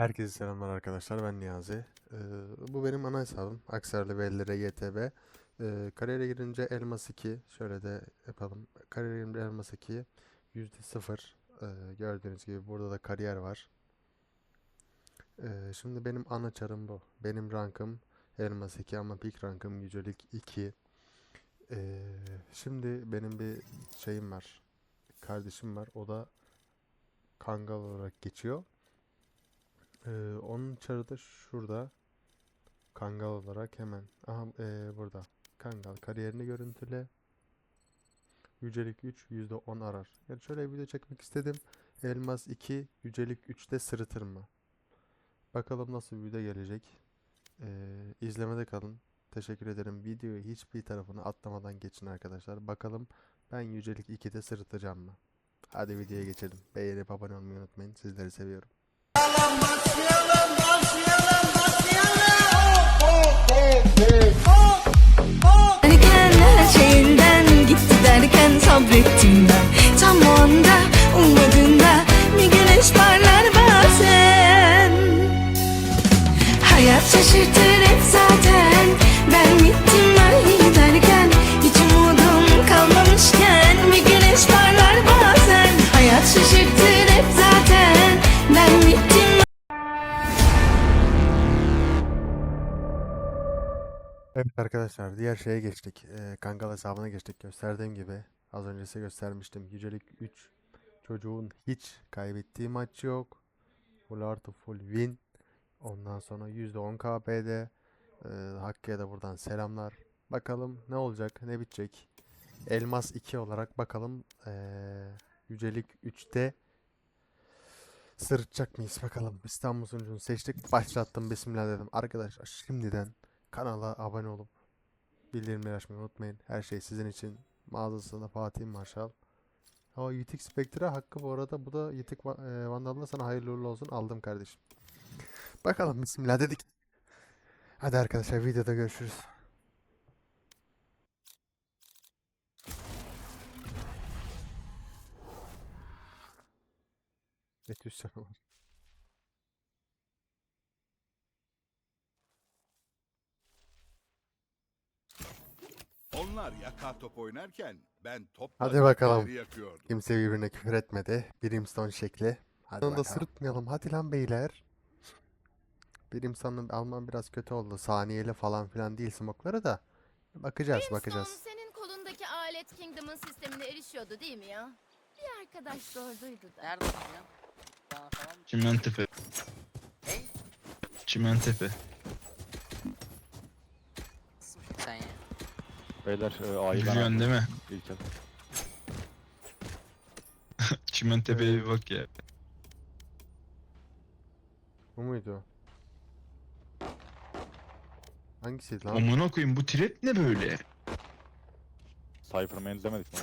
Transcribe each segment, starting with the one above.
Herkese selamlar arkadaşlar. Ben Niyazi. Ee, bu benim ana hesabım. Aksarlı Bellere YTB. Ee, kariyere girince Elmas 2. Şöyle de yapalım. Kariyere girince Elmas 2. %0. Ee, gördüğünüz gibi burada da kariyer var. Ee, şimdi benim ana çarım bu. Benim rankım Elmas 2 ama peak rankım Yücelik 2. Ee, şimdi benim bir şeyim var. Kardeşim var. O da Kangal olarak geçiyor. Ee, onun çarı da şurada. Kangal olarak hemen. Aha ee, burada. Kangal kariyerini görüntüle. Yücelik 3 %10 arar. Yani şöyle bir video çekmek istedim. Elmas 2 Yücelik 3'te sırıtır mı? Bakalım nasıl bir video gelecek. Ee, izlemede kalın. Teşekkür ederim. Videoyu hiçbir tarafını atlamadan geçin arkadaşlar. Bakalım ben Yücelik 2'de sırıtacağım mı? Hadi videoya geçelim. Beğenip abone olmayı unutmayın. Sizleri seviyorum. Derken sabrettim ben. Tam o anda ummadığında güneş parlar bazen. Hayat şaşırtır hep zaten Evet arkadaşlar diğer şeye geçtik. Ee, Kangal hesabına geçtik. Gösterdiğim gibi az önce size göstermiştim. Yücelik 3 çocuğun hiç kaybettiği maç yok. Full artı full win. Ondan sonra %10 KP'de. Ee, Hakkı'ya da buradan selamlar. Bakalım ne olacak ne bitecek. Elmas 2 olarak bakalım ee, Yücelik 3'te sırıtacak mıyız bakalım. İstanbul sunucunu seçtik. Başlattım. Bismillah dedim. Arkadaşlar şimdiden Kanala abone olup bildirimleri açmayı unutmayın. Her şey sizin için. Mağazasında Fatih Marşal. O Yitik Spectre hakkı bu arada. Bu da Yitik Va- e, sana hayırlı uğurlu olsun. Aldım kardeşim. Bakalım bismillah dedik. Hadi arkadaşlar videoda görüşürüz. Betüs canavar. Onlar yaka top oynarken ben top Hadi bakalım. yakıyordum. Kimse birbirine küfür etmedi. Brimstone şekli. Hadi da sırıtmayalım. Hadi lan beyler. Brimstone'un alman biraz kötü oldu. Saniyeli falan filan değil smokları da. Bakacağız bakacağız. Brimstone senin kolundaki alet Kingdom'ın sistemine erişiyordu değil mi ya? Bir arkadaş sorduydu da. Nerede ya? Bana falan mı? Çimentepe. Ne? Çimentepe. Sen ya. Beyler e, A'yı ben aldım değil mi? İlker. Çimentepe'ye bir bak ya. Bu muydu? Hangisiydi lan? Amına koyayım bu trap ne böyle? Cypherman demedik mi?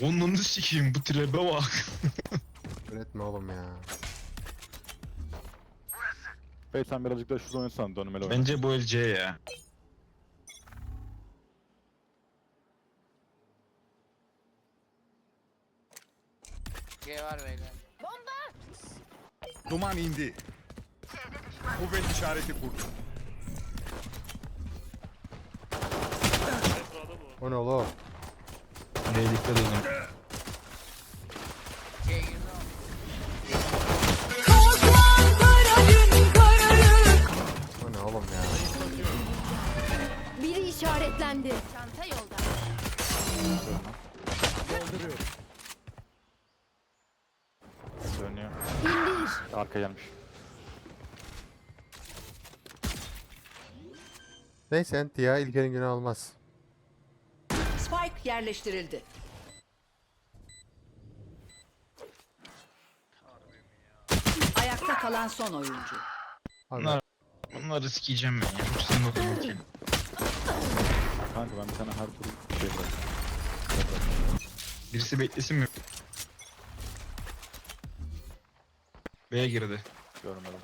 oğlum? Onunu sikeyim bu trap'e bak. Üretme oğlum ya. Bey sen birazcık daha şurada oynasan dönmeli oyna. Bence bu el C ya. Var beyler. Duman indi. Kuvvet işareti kurdu. O ne oğlum? Buraya dikkat edin. G girdi ama. O ne oğlum ya? Biri işaretlendi. Çanta yolda. Dönüyor. Arka gelmiş. Neyse enti ya İlker'in günü almaz. Spike yerleştirildi. Ayakta kalan son oyuncu. Abi, Bunlar, bunları sikeceğim ben ya. Çok sinir oldum. Kanka ben bir tane türlü şey. Birisi beklesin mi? B'ye girdi. Görmedim.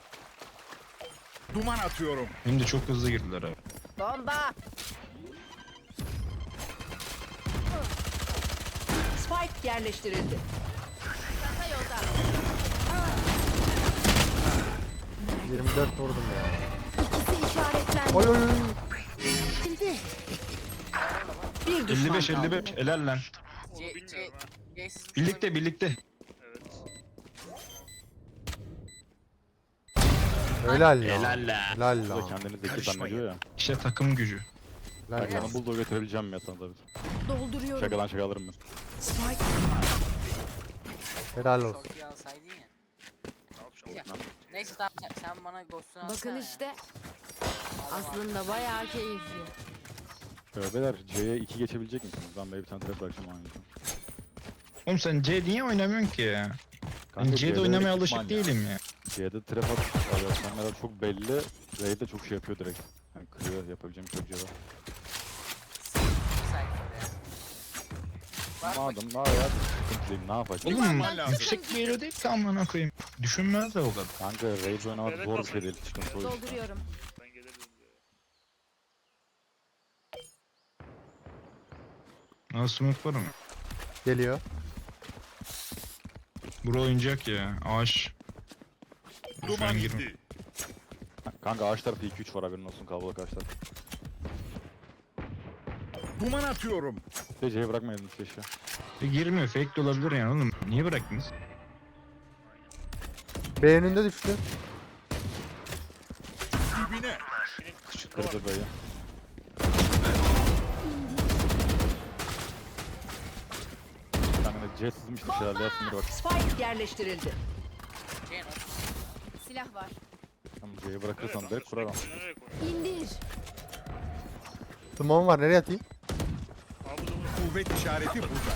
Duman atıyorum. Hem de çok hızlı girdiler abi. Bomba. Spike yerleştirildi. Çanta yolda. 24 vurdum ya. İkisi işaretlendi. Oy oy oy. Bir düşman 55 kaldı. 55 helal lan. Onu bilmiyorum ha. Birlikte birlikte. Helal ya. Helal la. Helal Bu da la. kendini zeki zannediyor ya. İşte takım gücü. Helal Ben ya. sana bulldog götürebileceğim ya sana tabii. Dolduruyorum. Şakadan şaka alırım ben. Spike Helal olsun. Çok iyi alsaydın ya. Ne yapacağım? Ya, Neyse tamam sen, sen bana ghost'unu alsana Bakın ya. işte aslında bayağı keyifli. Ee, beyler C'ye 2 geçebilecek misiniz? Ben böyle bir tane trap bırakacağım oynayacağım. Oğlum sen C niye oynamıyorsun ki ya? Ben Kanka, C'de C'de oynamaya alışık ya. değilim ya. C'de trap adamlar çok belli. Raid de çok şey yapıyor direkt. Yani kırıyor yapabileceğim çok şey var. Madem var ya sıkıntılıyım ne yapacağım? Oğlum Yapman lazım. yüksek bir yere değil ki amına koyayım. Düşünmez de o kadar. Kanka Raid oynamak zor bir nasıl? şey değil. Sıkıntı o yüzden. Dolduruyorum. Ben gelirim diyor. Aa smoke var mı? Geliyor. Bura oyuncak ya. Ağaç. Duman an girme. indi. Kanka ağaç tarafı 2-3 var haberin olsun kalabalık ağaçlar. Duman atıyorum. Bir de C'ye bırakmayalım keşke. E, girmiyor. Fake de olabilir yani oğlum. Niye bıraktınız? B önünde düştü. Dibine. Kırdı B'yi. Kanka C sızmıştı herhalde ya sinir bak. Spike yerleştirildi. Silah var. Tamam C'yi bırakırsan direkt kurar ama. Koyuyor? İndir. Smon var nereye atayım? Abi bunu kuvvet işareti burada.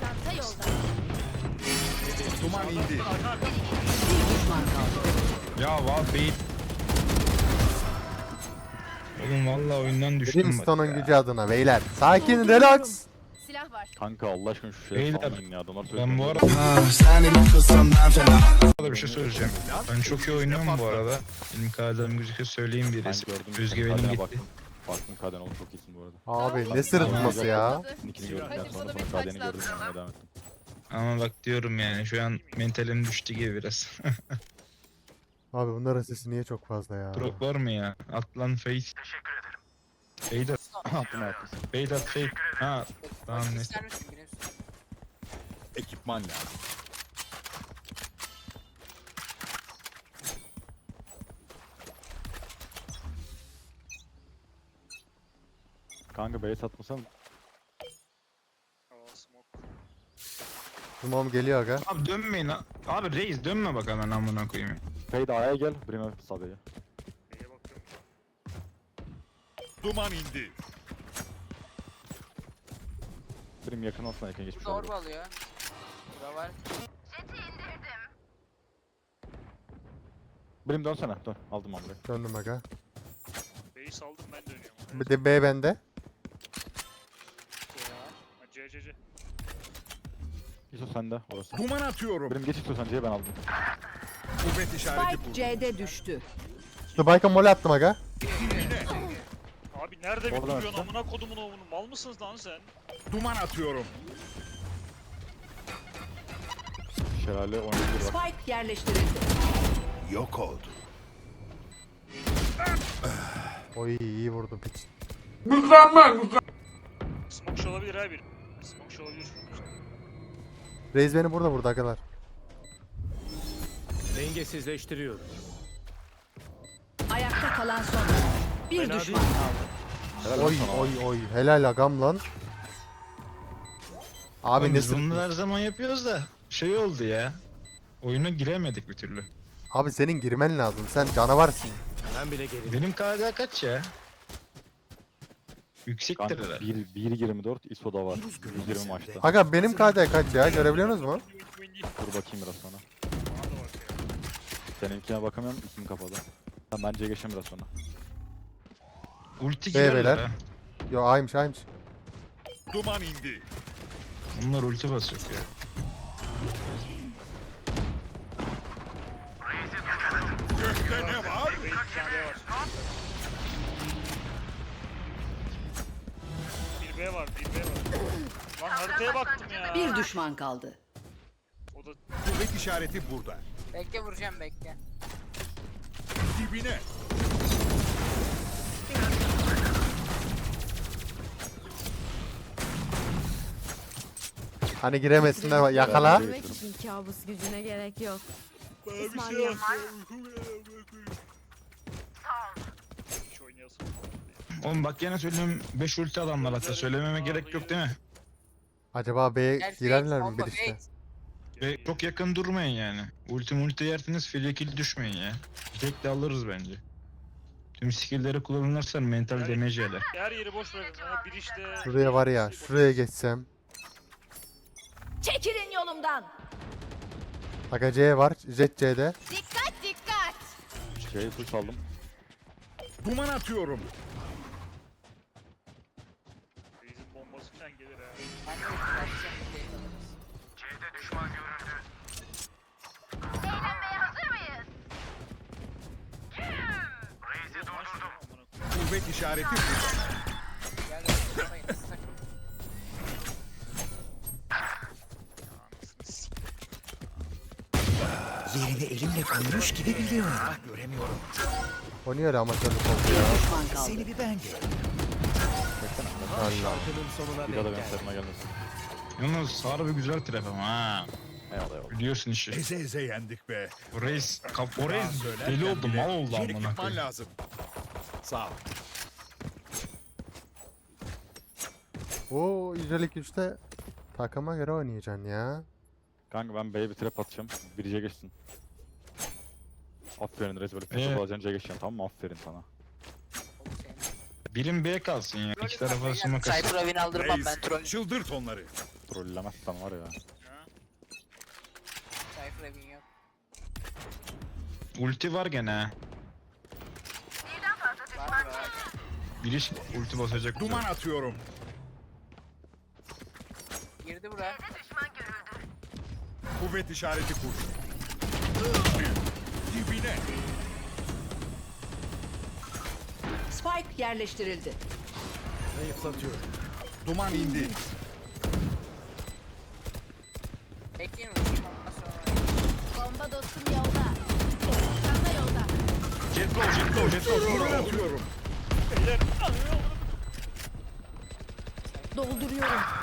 Çanta yolda. Duman indi. Bir düşman kaldı. Ya va bait. Oğlum valla oyundan düştüm bak Brimstone'un ya. gücü adına beyler. Sakin relax. Silah var. Kanka Allah aşkına şu şeye Beyler, salmayın ya adamlar Ben bu arada bir şey söyleyeceğim. Ben çok iyi oynuyorum bu arada. Benim kadem gözüküyor söyleyeyim Ben birisi. gördüm. Özgüvenim Kadene gitti. Baktım. Baktım kaden oğlum çok iyisin bu arada. Abi ne sırıtması ya. Nickini gördükten Hadi sonra sonra bir kadeni gördüm sonra devam ettim. Ama bak diyorum yani şu an mentalim düştü gibi biraz. Abi bunların sesi niye çok fazla ya? Prok var mı ya? Atlan face. Teşekkür ederim. Fade at. Attım hayatım. Fade at fade. Ha tamam ister misin Grimstone? Ekipman lazım. Kanka B'ye satmasan Aa smoke. Smon geliyor aga. Abi dönmeyin ha. Abi reis dönme bak hemen amına koyayım. Fade A'ya gel, Brim'e bakıyorum? Duman indi. Brim yakın olsun yakın geçmiş Burada olur. orba alıyor. Burada var. Brim dönsene, dön. Aldım hamleyi. Döndüm aga. B'yi saldım ben dönüyorum. Bir de B bende. Ha, C C C. İso sende orası. Duman atıyorum. Brim geç istiyorsan C'ye ben aldım. Kuvvet işareti Spike. C'de düştü. Spike'a mol attım aga. Nerede bir Oradan duruyorsun attı. amına kodumun oğlunu mal mısınız lan sen? Duman atıyorum. Şelale oynayabilir bak. Spike yerleştirildi. Yok oldu. Oy iyi vurdum piç. Smoke shot olabilir abi. Smoke shot olabilir. Reis beni burada vurdu agalar. Dengesizleştiriyorum. Ayakta kalan son. Bir Fena düşman kaldı. Helal Oy oy oy helal agam lan. Abi Oğlum ne biz bunu her zaman yapıyoruz da şey oldu ya. Oyuna giremedik bir türlü. Abi senin girmen lazım. Sen canavarsın. Ben bile geri. Benim KD kaç ya? Yüksektir Kanka herhalde. 1 1.24 ISO'da var. 120 maçta. Aga benim KD kaç ya? Görebiliyorsunuz mu? Dur bakayım biraz sonra. Seninkine bakamıyorum, isim kapalı. Tamam bence geçelim biraz sonra. Ulti Be girerler beyler. Yo aymış aymış. Duman indi. Onlar ulti basıyor ya. Gökte ne var? Bir tane var. Bir B var, bir B var. Lan haritaya baktım ya. Bir düşman kaldı. O da kuvvet işareti burada. Bekle vuracağım bekle. Dibine. Hani giremesin de yakala. Ben de Ölmek için kabus gücüne gerek yok. İsmail şey oynayasın. Oğlum bak yine söylüyorum 5 ulti adamlar hatta söylememe gerek yok değil mi? Acaba B'ye girerler mi bomba bir işte? fake. Ve çok yakın durmayın yani. Ulti multi yerseniz fil düşmeyin ya. Direkt de alırız bence. Tüm skill'leri kullanırsan mental damage yerler. Her yeri boş bırakın. Bir işte. Şuraya var ya, şuraya geçsem. Çekilin yolumdan. Aga C var, Jet C'de. Dikkat dikkat. Şeyi full saldım. Duman atıyorum. Reis'in bombası gelir ha. Ben de ulti atacağım, ultiyi alırız. Duman şunu amına koyayım. Kuvvet işareti Yerini elimle koymuş gibi biliyorum. Ah göremiyorum. O niye öyle amatörlük oldu ya? Düşman kaldı. Seni bir ben gör. Allah. Bir daha da benim gel. sarıma gelmesin. Yalnız harbi güzel trap ama ha. Eyvallah eyvallah. Biliyorsun işi. Eze eze yendik be. Bu reis, kap, o reis deli oldu, mal oldu içerik amına yapman koyayım. lazım. Sağ ol. Oo, yücelik güçte takıma göre oynayacaksın ya. Kanka ben B'ye bir trap atacağım. Birice geçsin. Aferin Reis böyle Ee? peşe alacaksın C'ye geçeceksin tamam mı? Aferin sana. Birim B kalsın ya. İki tarafa smoke atın. Cypher'a win aldırmam ben troll. çıldırt onları. Trollemezsen var ya. Cypher'a win yok. Ulti var gene ha. Var mı var? Biriş ulti basacak. Duman atıyorum. Girdi buraya. Kuvvet işareti kur. Dibine. Spike yerleştirildi. Zayıflatıyorum. Duman indi. Bekleyin vurayım ondan sonra. Bomba dostum yolda. Çanta yolda. Jet low, jet low, jet low. Duman atıyorum. Dolduruyorum.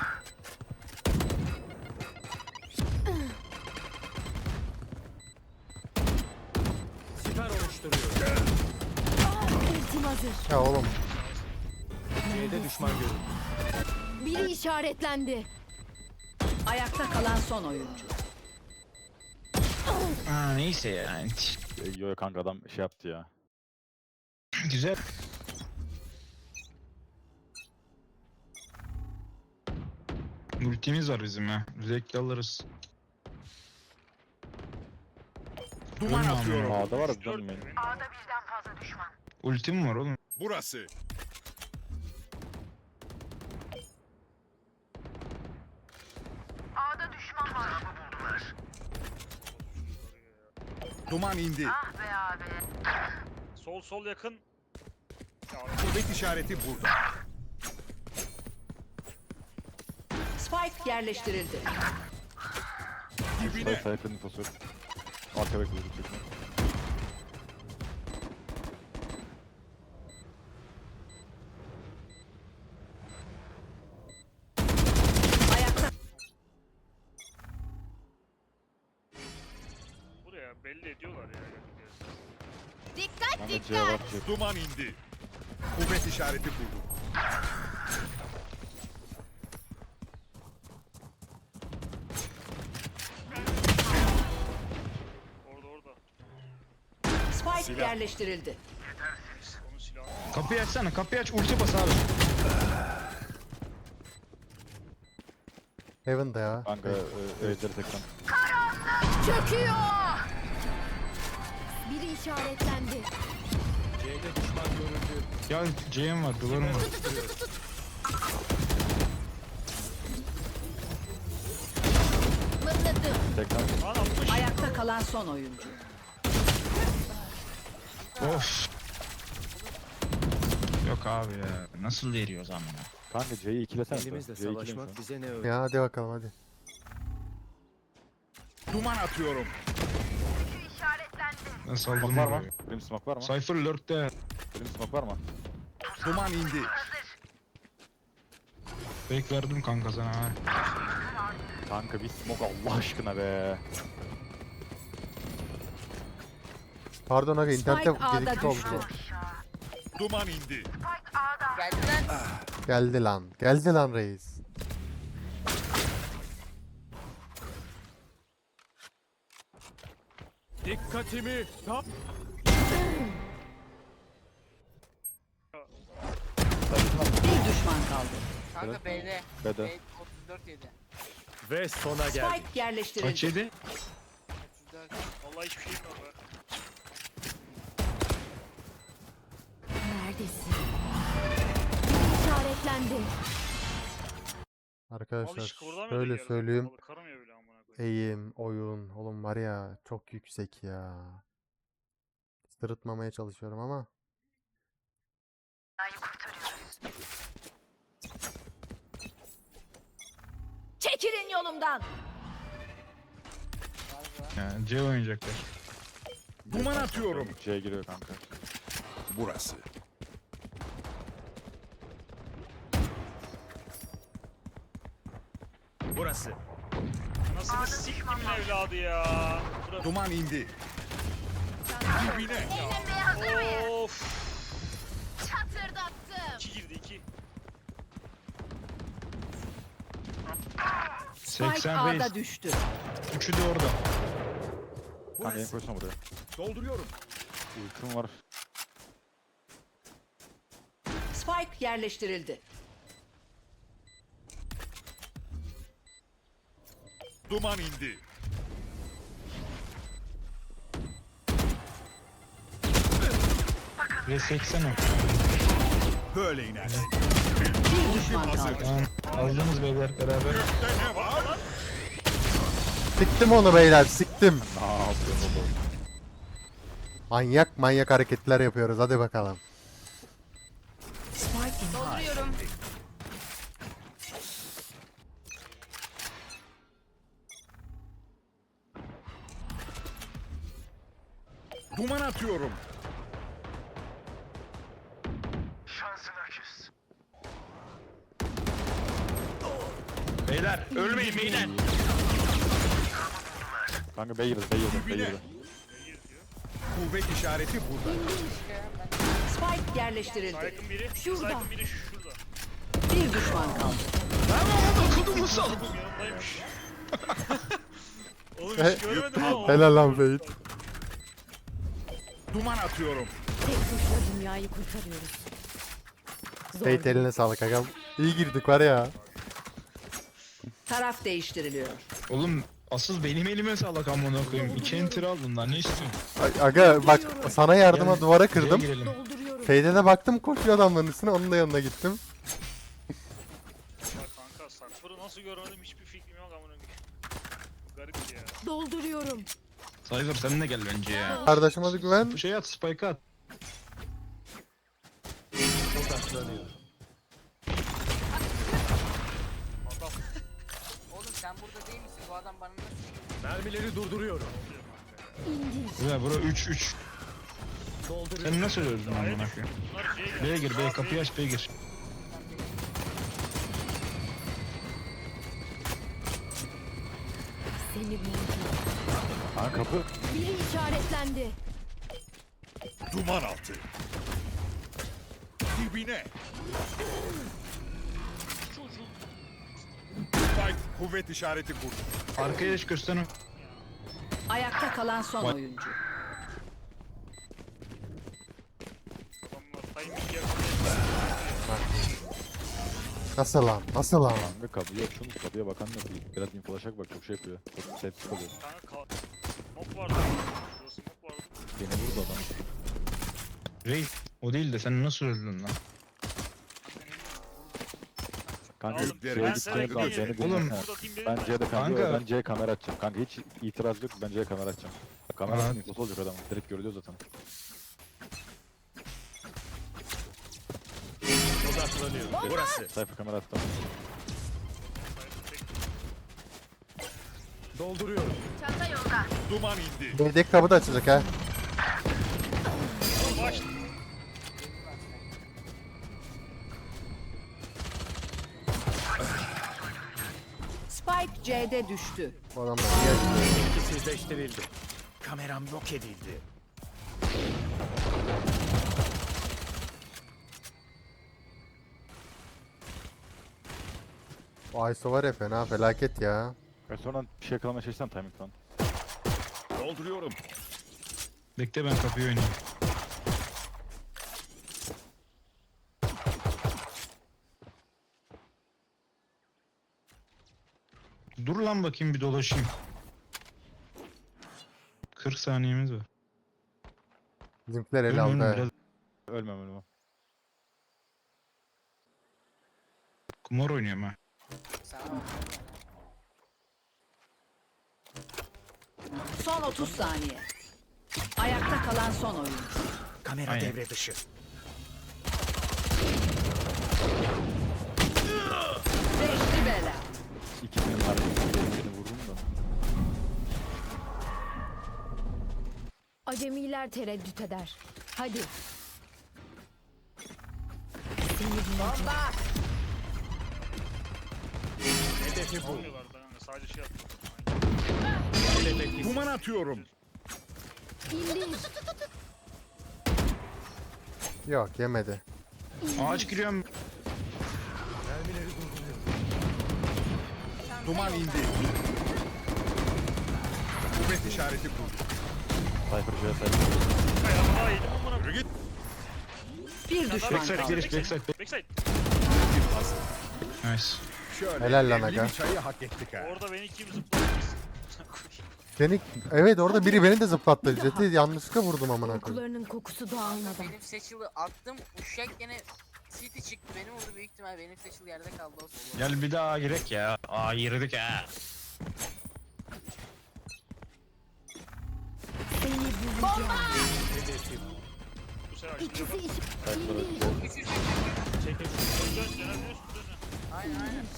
İşaretlendi. Ayakta kalan son oyuncu. Aa, neyse yani. Yo kanka adam şey yaptı ya. Güzel. Ultimiz var bizim ha. Zevkli alırız. Duman atıyorum. A'da var dönmeyin. benim. Ultim var oğlum. Burası. Duman indi. Sol sol yakın. Ya, Kuvvet işareti burada. Spike yerleştirildi. Dibine. Sayı sayfının infosu. Arka bekliyoruz çekme. Belli ediyorlar ya. Dikkat C dikkat. var C. Duman indi. Kuvvet işareti kurdum. Orada orada. Spike Silah. yerleştirildi. Onun silahı. Kapıyı açsana, kapıyı aç, ulti bas abi. Heaven'da ya. Kanka e, Ejder'i tekrar. Çöküyor. İşaretlendi. C'de düşman görüldü. Ya C'm var, duvarım var. Mıhladım. Tekrar. Lan atmış. Ayakta kalan son oyuncu. Of. Yok abi ya. Nasıl veriyoruz amına? Kanka C'yi ikilesene. Elimizle C'yi savaşmak bize ne öğretti? Ya hadi bakalım hadi. Duman atıyorum. Ben saldım Smoke var mı? Benim smoke var mı? Cypher lurk'te. Benim smoke var mı? Duman indi. Fake verdim kanka sana ha. Kanka bir smoke Allah aşkına be. Pardon aga internette Spike A'da gecikti oldu. düştü. Duman indi. Geldi lan. Geldi lan. Geldi lan reis. Dikkatimi tam. Bir düşman kaldı. Kanka B'de. B'de. B 34 yedi. Ve sona geldik. Spike yerleştirildi. Kaç yedi? 34. Vallahi hiçbir şeyim yok. be. Neredesin? İşaretlendi. Arkadaşlar geri söyleyeyim. Eğim, oyun. Oğlum var ya çok yüksek ya. Sırıtmamaya çalışıyorum ama. Çekilin yolumdan. Yani C oynayacaklar. Duman atıyorum. C'ye giriyor kanka. Burası. Burası. Nasıl bir siktimin evladı ya. Burası. Duman indi. Dibine. Of. Çatırdattım. İki girdi iki. Spike 80 reis. A'da düştü. Üçü de orada. Kanka en koysana buraya. Dolduruyorum. Ultim var. Spike yerleştirildi. Duman indi. Ve 80 o. Böyle iner. Bir düşman kaldı. Tamam. Aldınız beyler beraber. Ne var? Siktim onu beyler siktim. Ne yapıyorsun oğlum? Manyak manyak hareketler yapıyoruz hadi bakalım. Duman atıyorum. Beyler ölmeyin beyler. Kanka B girdi, B girdi, B girdi. Kuvvet işareti burada. Spike yerleştirildi. Saygın biri. Şurada. Saygın biri şurada. Bir düşman kaldı. Yanımdaymış. Oğlum hiç görmedim ama. Helal lan Feyit. Duman atıyorum. Tek tuşla dünyayı kurtarıyoruz. Zor eline sağlık agam. İyi girdik var ya. Taraf değiştiriliyor. Oğlum asıl benim elime sağlık amına koyayım. İki enter aldın lan ne istiyorsun? A- Aga bak sana yardıma Gel, duvara kırdım. girelim. Dolduruyorum. Feyde de baktım koşuyor adamların üstüne onun da yanına gittim. Ya kanka Sakfır'ı nasıl görmedim hiçbir fikrim yok amına koyayım. Garip ya. Dolduruyorum. Cypher sen de gel bence ya. Kardeşime de güven. Bu şey at spike at. Adam Oğlum sen burada değil misin? Bu adam bana nasıl Mermileri durduruyorum. İndir. Ya bura 3 3. Dolduruyorum. Sen nasıl öldün C'ye geldi. B'ye gir B kapıyı aç B'ye gir. Seni buldum. Kanka kapı. Biri işaretlendi. Duman altı. Dibine. Çocuk. Spike kuvvet işareti kurdu. Arkaya geç göster. Ayakta kalan son oyuncu. Timing yakaladı. Nasıl lan? Nasıl lan? Kanka kapıyı açıyorsunuz, kapıya bakan da değil. Biraz infolaşak bak çok şey yapıyor. Çok sessiz kalıyor. Smoke vardı. Şurada smoke vardı. Beni vurdu adam. Reis o değil de sen nasıl öldün lan? Kanka Oğlum, şeye ben gideceğim sana kal beni. Oğlum, dinle. Burada team benim Ben de. C'de kanka, Kanka. ben C'ye kamera açacağım. Kanka hiç itiraz yok. Ben C'ye kamera açacağım. Kamera Aha. infosu olacak adamın. Direkt görülüyor zaten. Odaklanıyor. Burası. Sayfa kamera attım. Dolduruyorum. Çanta yolda. Duman indi. Yedek kapı da açılacak ha. Baş... Spike C'de düştü. Bu adamlar geldi. İkisizleştirildi. Kameram yok edildi. O Ayso var ya fena felaket ya. Ve sonra bir şey yakalamaya çalışsam timing falan. Dolduruyorum. Bekle ben kapıyı oynayayım. Dur lan bakayım bir dolaşayım. 40 saniyemiz var. Bizimkiler el Ölüm, aldı. biraz Ölmem ölmem. kumar oynuyorum ha. Sana bak. Son 30 saniye. Ayakta kalan son oyuncu. Kamera Aynen. devre dışı. Beşli bela. İkisinin var. Birini vururum da. Acemiler tereddüt eder. Hadi. Hedefi bu. Olmuyorlar da kanka sadece şey yaptım. Hedefe Duman atıyorum. İndir. Yok yemedi. Ağaç giriyorum. Duman indi. Kuvvet işareti kurdu. Cypher C'ye Cypher. Ya daha yedim amına. Yürü git. Bir düşman Backside kaldı. giriş backside. Backside. Nice. Şöyle Helal lan evli aga. bir çayı hak ettik ha. Orada beni kim zıplattı? Seni evet orada biri beni de zıplattı. Jet'i yanlışlıkla vurdum amına koyayım. Kokularının kokusu dağılmadan. Benim seçili attım. Uşak gene City çıktı. Beni vurdu büyük ihtimal. Benim seçili yerde kaldı o solo. Gel bir daha girek ya. Aa girdik ha. Seni bulacağım. İkisi üç. Çekil. dön dön dön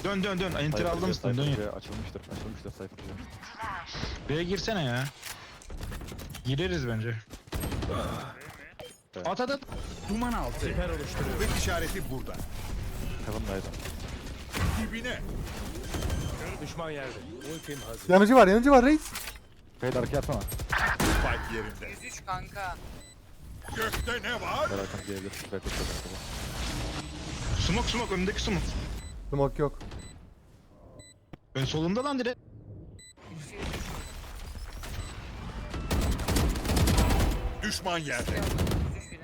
dön dön. Dön. Enter Cypher aldım mısın? Dön Cypher ya. Açılmıştır. Açılmıştır Cypher C. B'ye girsene ya. Gireriz bence. At at at. Duman altı. Siper oluşturuyor. Kuvvet işareti burada. Kafamdaydı. Dibine. Düşman yerde. Ultim hazır. Yanıcı var yanıcı var reis. Fade arkaya atsana. Spike yerinde. 103 kanka. Gökte ne var? Ver. Cypher C arkada. Smoke smoke önündeki smoke. Smoke yok. Ön solunda lan direkt. Düşman yerde. 103 birim.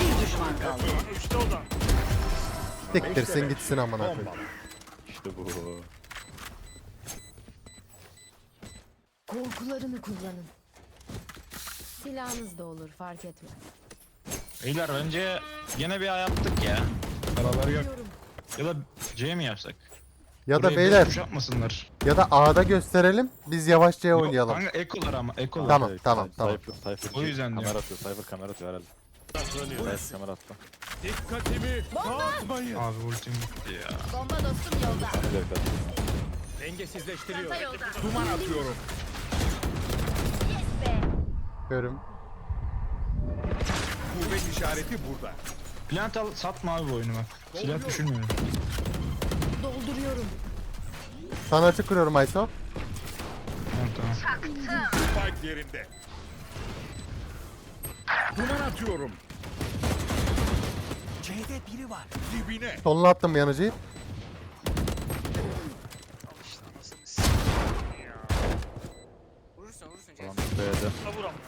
Bir düşman kaldı. Üçte o da. Tektirsin gitsin amına koyayım. İşte bu. Korkularını kullanın. Silahınız da olur fark etmez. Beyler bence yine bir ay yaptık ya. Beraber yok. Ya da C mi yapsak? Ya da Burayı beyler boş yapmasınlar. ya da A'da gösterelim. Biz yavaşça Yok, oynayalım. Kanka ekolar ama ekolar. Tamam, tamam, tamam. Cypher, Cypher O yüzden kamera diyorum. atıyor. Cypher kamera atıyor herhalde. Evet kamera attı. Dikkatimi dağıtmayın. Abi ultim gitti ya. Bomba dostum yolda. Direkt attı. Dengesizleştiriyor. Çanta yolda. Duman atıyorum. Görüm. Kuvvet işareti burada. Plant al satma abi bu oyunu bak. Silah düşünmüyorum. Dolduruyorum. Sana açık kuruyorum Ayso. Tamam tamam. Spike yerinde. Duman atıyorum. C'de biri var. Dibine. Soluna attım yanıcıyı. Vurursun vurursun. Vuramıyorum.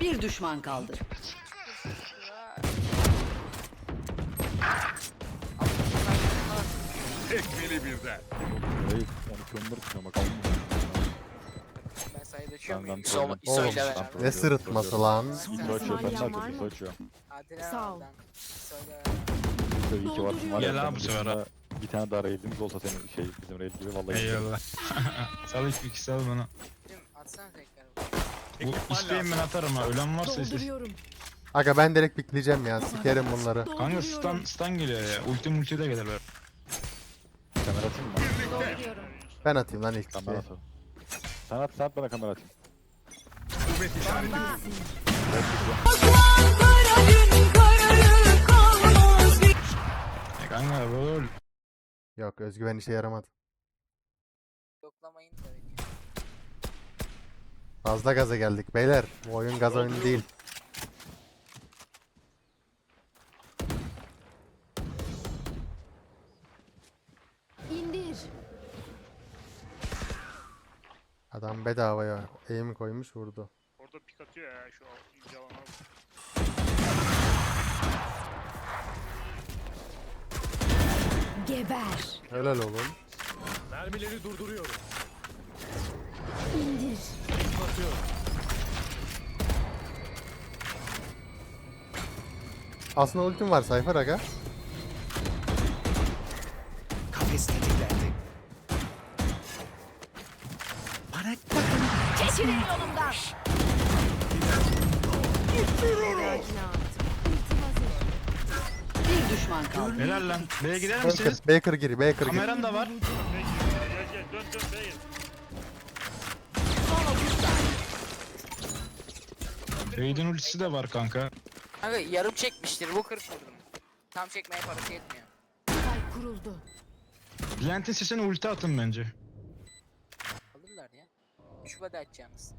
Bir düşman kaldı. Tekmeli birden. 12 11 tutuyor bakalım. Ben sayıda açıyorum. Benden İso, problem. İso ile Oğlum, beraber. Ne sırıtması lan. İso açıyor. Ben de açıyorum. Açıyor. Adile Sağ ol. oradan. İso ile beraber. İso iyi ki varsın var ya. Gel abi bu sefer ha. Bir tane daha raidimiz olsa senin şey bizim raid gibi vallahi. Eyvallah. sal ilk iki sal bana. Cim, Atsana tekrar. Bu isteyin ben atarım ha. Ölen varsa istesin. Dolduruyorum. Aga ben direkt pikleyeceğim ya. Sikerim bunları. Kanka Dolduruyorum. stun, stun geliyor ya. Ulti multi de gelir kamera atayım mı? Dolduruyorum. Ben atayım lan ilk Kamera şey. atalım. Sen at sen at bana kamera atayım. Ya kanka rol. Yok özgüven işe yaramadı. Yoklamayın tabii. Fazla gaza geldik beyler. Bu oyun gaz oyunu değil. Adam bedavaya aim koymuş vurdu. Orada pik atıyor ya şu ince alana. Geber. Helal oğlum. Mermileri durduruyorum. İndir. Aslında ultim var Cypher aga. Kafes tetiklendi. Bana Çekilin yolumdan. Bir düşman kaldı. Helal lan. B'ye gider misiniz? Baker, Baker gir, Baker gir. Kameran da var. Gel gel dön dön bey. Son 30 saniye. Raid'in ultisi de var kanka. Kanka yarım çekmiştir bu 40 vurdum. Tam çekmeye parası yetmiyor. Spike kuruldu. Bülent'in sesine ulti atın bence. Alırlar ya. Şu bada atacağınız.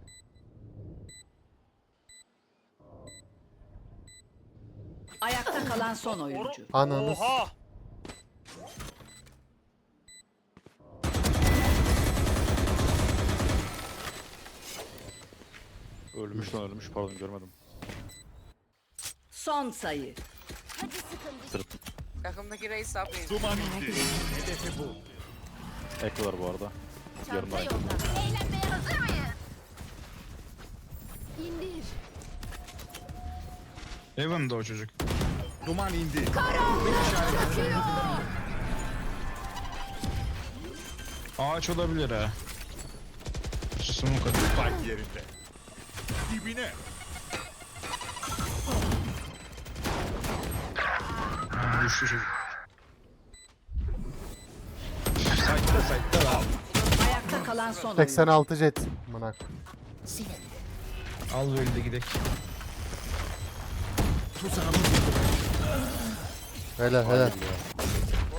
Ayakta kalan son oyuncu. Ananı Oha! Ölmüş lan ölmüş pardon görmedim. Son sayı. Hadi sıkın Sırıttım. Takımdaki reis saplayın. duman indi. Hedefi bu. Ekliyorlar bu arada. Yarım Çanta daha yolda. Eğlenmeye hazır mıyız? İndir. Evan'da o çocuk. Duman indi. Ağaç olabilir ha. Susumun kadar. Spike yerinde. Dibine. Ha, düştü çocuk. Saytta saytta lan. Kalan son oyuncu. 86 jet. Mınak. Al böyle de. Tuzağımız Helal helal.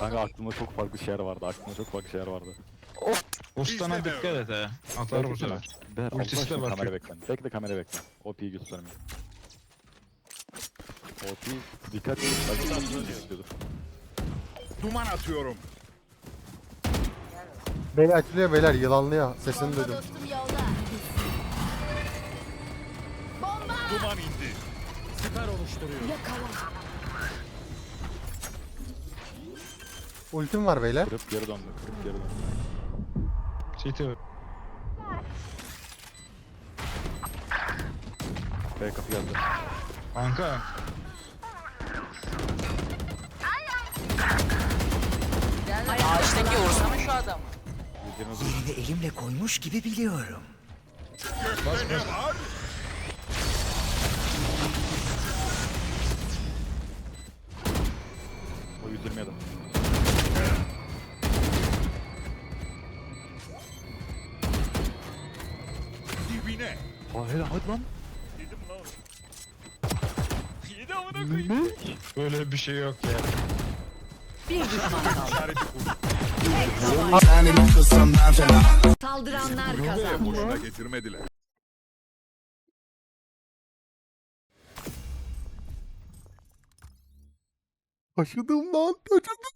Kanka aklımda çok farklı şeyler vardı. Aklımda çok farklı şeyler vardı. Ustana dikkat et ha. Atar bu sefer. Ber Allah Ultisi de aşkına var kamera bekle. Bekle kamera bekle. OP'yi göstermeyin. OP dikkat edin. Belki sen bunu istiyordur. duman atıyorum. Beyler açılıyor beyler yılanlıyor. Sesini Bomba duydum. dostum yolda. Bomba! Duman indi. Siper oluşturuyor. Yakala. Ultim var beyler. Kırıp geri döndü. Kırıp geri döndü. City B kapı geldi. Kanka. Ağaçtaki vursana şu adamı. Yüzlerine elimle koymuş gibi biliyorum. Gökte ne var? O 127. Dibine. Hayır hadi lan. Yedim lan. Yedi amına koyayım. Böyle bir şey yok ya. Bir düşman kaldı. Saldıranlar kazandı. Boşuna getirmediler. Taşıdım lan taşıdım.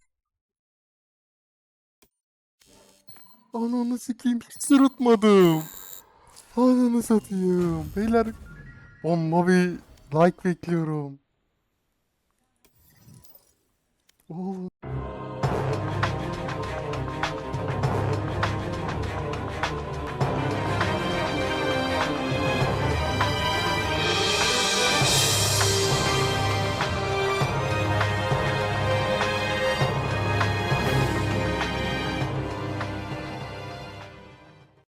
Ananı sikeyim hiç sırıtmadım. Ananı satayım. Beyler bomba bir like bekliyorum. Oh.